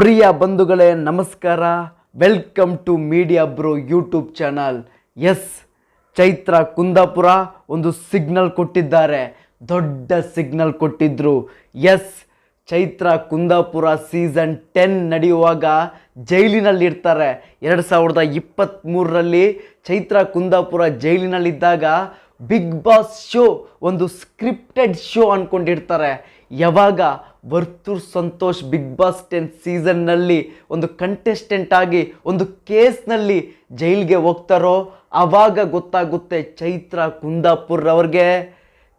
ಪ್ರಿಯ ಬಂಧುಗಳೇ, ನಮಸ್ಕಾರ. Welcome to media bro YouTube channel yes Chaitra Kundapura ಒಂದು ಸಿಗ್ನಲ್ ಕೊಟ್ಟಿದ್ದಾರೆ. ದೊಡ್ಡ ಸಿಗ್ನಲ್ ಕೊಟ್ಟಿದ್ರು. Yes Chaitra Kundapura season ten ನಡೆಯುವಾಗ ಜೈಲಿನಲ್ಲಿರ್ತಾರೆ ಎರಡು ಸಾವಿರದ ಇಪ್ಪತ್ತ್ಮೂರರಲ್ಲಿ ಚೈತ್ರ ಕುಂದಾಪುರ ಜೈಲಿನಲ್ಲಿದ್ದಾಗ ಬಿಗ್ ಬಾಸ್ ಶೋ ಒಂದು ಸ್ಕ್ರಿಪ್ಟೆಡ್ ಶೋ ಅಂದ್ಕೊಂಡಿರ್ತಾರೆ ಯಾವಾಗ Varthur Santosh Bigg Boss ten ಸೀಸನ್ನಲ್ಲಿ ಒಂದು ಕಂಟೆಸ್ಟೆಂಟ್ ಆಗಿ, ಒಂದು ಕೇಸ್ನಲ್ಲಿ ಜೈಲ್ಗೆ ಹೋಗ್ತಾರೋ, ಆವಾಗ ಗೊತ್ತಾಗುತ್ತೆ ಚೈತ್ರ ಕುಂದಾಪುರ್ ಅವ್ರಿಗೆ.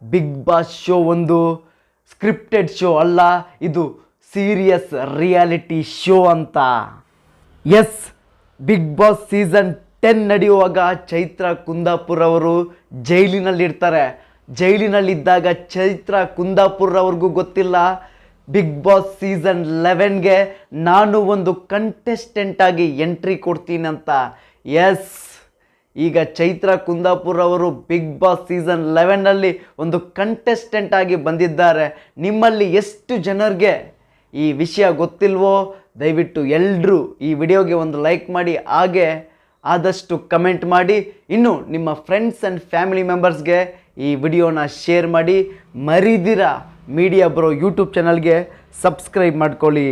ಬಿಗ್ ಬಾಸ್ ಶೋ ಒಂದು ಸ್ಕ್ರಿಪ್ಟೆಡ್ ಶೋ ಅಲ್ಲ, ಇದು ಸೀರಿಯಸ್ ರಿಯಾಲಿಟಿ ಶೋ ಅಂತ. Yes Bigg Boss season ten ನಡೆಯುವಾಗ ಚೈತ್ರ ಕುಂದಾಪುರ್ ಅವರು ಜೈಲಿನಲ್ಲಿರ್ತಾರೆ. ಜೈಲಿನಲ್ಲಿದ್ದಾಗ ಚೈತ್ರ ಕುಂದಾಪುರ್ ಅವ್ರಿಗೂ ಗೊತ್ತಿಲ್ಲ. ಬಿಗ್ ಬಾಸ್ ಸೀಸನ್ ಲೆವೆನ್ಗೆ ನಾನು ಒಂದು ಕಂಟೆಸ್ಟೆಂಟಾಗಿ ಎಂಟ್ರಿ ಕೊಡ್ತೀನಿ ಅಂತ. ಎಸ್ ಈಗ ಚೈತ್ರ ಕುಂದಾಪುರ್ ಅವರು ಬಿಗ್ ಬಾಸ್ ಸೀಸನ್ ಲೆವೆನ್ನಲ್ಲಿ ಒಂದು ಕಂಟೆಸ್ಟೆಂಟ್ ಆಗಿ ಬಂದಿದ್ದಾರೆ. ನಿಮ್ಮಲ್ಲಿ ಎಷ್ಟು ಜನರಿಗೆ ಈ ವಿಷಯ ಗೊತ್ತಿಲ್ವೋ, ದಯವಿಟ್ಟು ಎಲ್ಲರೂ ಈ ವಿಡಿಯೋಗೆ ಒಂದು ಲೈಕ್ ಮಾಡಿ. ಹಾಗೆ ಆದಷ್ಟು ಕಮೆಂಟ್ ಮಾಡಿ. ಇನ್ನು ನಿಮ್ಮ ಫ್ರೆಂಡ್ಸ್ ಆ್ಯಂಡ್ ಫ್ಯಾಮಿಲಿ ಮೆಂಬರ್ಸ್ಗೆ ಈ ವಿಡಿಯೋನ ಶೇರ್ ಮಾಡಿ. ಮರಿದಿರ ಮೀಡಿಯಾ ಬ್ರೋ ಯೂಟ್ಯೂಬ್ ಚಾನಲ್ಗೆ ಸಬ್ಸ್ಕ್ರೈಬ್ ಮಾಡ್ಕೊಳ್ಳಿ.